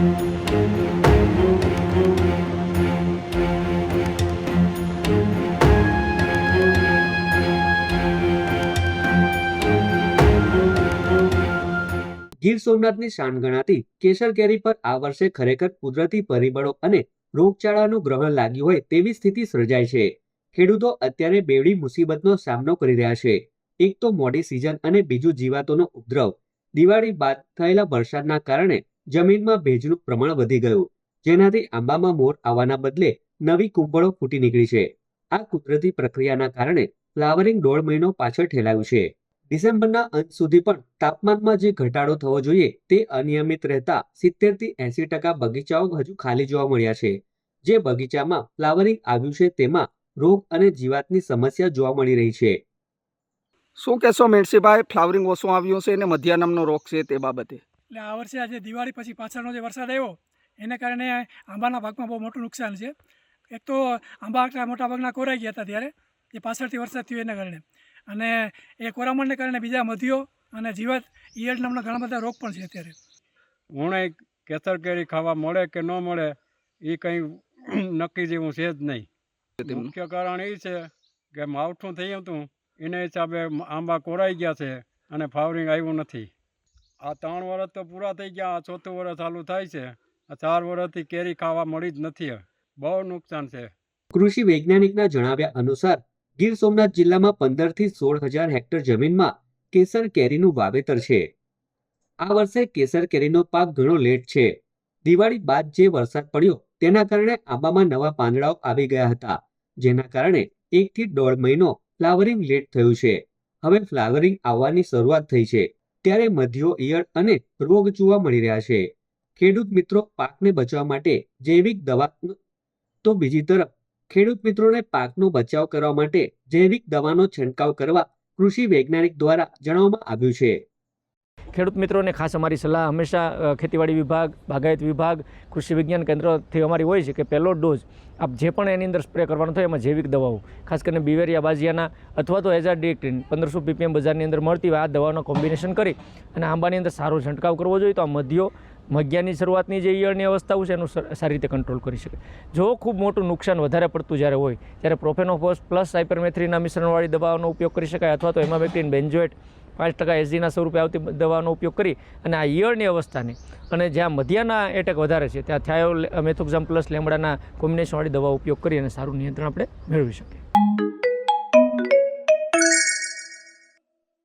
ગીર સોમનાથની શાન ગણાતી કેસર કેરી પર આ વર્ષે ખરેખર કુદરતી પરિબળો અને રોગચાળાનું ગ્રહણ લાગ્યું હોય તેવી સ્થિતિ સર્જાય છે. ખેડૂતો અત્યારે બેવડી મુસીબતનો સામનો કરી રહ્યા છે. એક તો મોડી સિઝન અને બીજું જીવાતોનો ઉપદ્રવ. દિવાળી બાદ થયેલા વરસાદના કારણે જમીનમાં ભેજનું પ્રમાણ વધી ગયું. જેનાથી આંબામાં મોર આવવાના બદલે નવી કુંભળો ફૂટી નીકળી છે. આ કુદરતી પ્રક્રિયાના કારણે ફ્લાવરિંગ દોઢ મહિનો પાછળ ઠેલાયું છે. ડિસેમ્બરના અંત સુધી પણ તાપમાનમાં જે ઘટાડો થવો જોઈએ તે અનિયમિત રહેતા સિત્તેરથી એસી ટકા બગીચાઓ હજુ ખાલી જોવા મળ્યા છે. જે બગીચામાં ફ્લાવરિંગ આવ્યું છે તેમાં રોગ અને જીવાતની સમસ્યા જોવા મળી રહી છે. શું કહેશો મેણસીભાઈ ફ્લાવરિંગ ઓછું આવ્યું છે અને મધ્યાનનો રોગ છે તે બાબતે? એટલે આ વર્ષે આજે દિવાળી પછી પાછળનો જે વરસાદ આવ્યો એને કારણે આંબાના ભાગમાં બહુ મોટું નુકસાન છે. એક તો આંબા આટલા મોટા ભાગના કોરાઈ ગયા હતા ત્યારે એ પાછળથી વરસાદ થયો એના કારણે. અને એ કોરામણને કારણે બીજા મધ્યો અને જીવાત ઈયળ નામના ઘણા બધા રોગ પણ છે અત્યારે. ઉણે કેસર કેરી ખાવા મળે કે ન મળે એ કંઈ નક્કી જેવું છે જ નહીં. મુખ્ય કારણ એ છે કે માવઠું થયું હતું એના હિસાબે આંબા કોરાઈ ગયા છે અને ફાવરિંગ આવ્યું નથી. આ ત્રણ વર્ષ તો પૂરા થઈ ગયા, આ ચોથું વર્ષ ચાલુ થાય છે. આ ચાર વર્ષથી કેરી ખાવા મળી જ નથી બહુ નુકસાન છે. કૃષિ વૈજ્ઞાનિકના જણાવ્યા અનુસાર, ગીર સોમનાથ જિલ્લામાં પંદરથી સોળ હજાર હેક્ટર જમીનમાં કેસર કેરીનું વાવેતર છે. આ વર્ષે કેસર કેરીનો પાક ઘણો લેટ છે. દિવાળી બાદ જે વરસાદ પડ્યો, તેના કારણે આંબામાં નવા પાંદડાઓ આવી ગયા હતા, જેના કારણે એક થી દોઢ મહિનો ફ્લાવરિંગ લેટ થયું છે. હવે ફ્લાવરિંગ આવવાની શરૂઆત થઈ છે. ત્યારે મધ્યો, ઈયળ અને રોગ જોવા મળી રહ્યા છે. ખેડૂત મિત્રો પાકને બચાવવા માટે જૈવિક દવા તો બીજી તરફ, ખેડૂત મિત્રોને પાકનો બચાવ કરવા માટે જૈવિક દવાનો છંટકાવ કરવા કૃષિ વૈજ્ઞાનિક દ્વારા જણાવવામાં આવ્યું છે. ખેડૂત મિત્રોને ખાસ અમારી સલાહ હંમેશા ખેતીવાડી વિભાગ, બાગાયત વિભાગ, કૃષિ વિજ્ઞાન કેન્દ્રથી અમારી હોય છે કે પહેલો ડોઝ આપ જે પણ એની અંદર સ્પ્રે કરવાનો થાય એમાં જૈવિક દવાઓ, ખાસ કરીને બિવેરિયા બાજિયાના અથવા તો એઝાડિએક્ટિન પંદરસો પીપીએમ બજારની અંદર મળતી હોય આ દવાનો કોમ્બિનેશન કરી અને આંબાની અંદર સારો છંટકાવ કરવો જોઈએ તો આ મધ્યો મગ્યાની શરૂઆતની જે ઈયળની અવસ્થાઓ છે એનું સારી રીતે કંટ્રોલ કરી શકે. જો ખૂબ મોટું નુકસાન વધારે પડતું જ્યારે હોય, ત્યારે પ્રોફેનોફોસ પ્લસ સાયપરમેથ્રીના મિશ્રણવાળી દવાઓનો ઉપયોગ કરી શકાય અથવા તો એમાં એમાબેક્ટિન બેન્જોએટ પાંચ ટકા એસજીના સ્વરૂપે આવતી દવાનો ઉપયોગ કરી અને આ ઈયળની અવસ્થાને અને જ્યાં મધ્યાના એટેક વધારે છે, ત્યાં થાયો મેથોક્ઝામ પ્લસ લેમડાના કોમ્બિનેશનવાળી દવા ઉપયોગ કરી અને સારું નિયંત્રણ આપણે મેળવી શકીએ.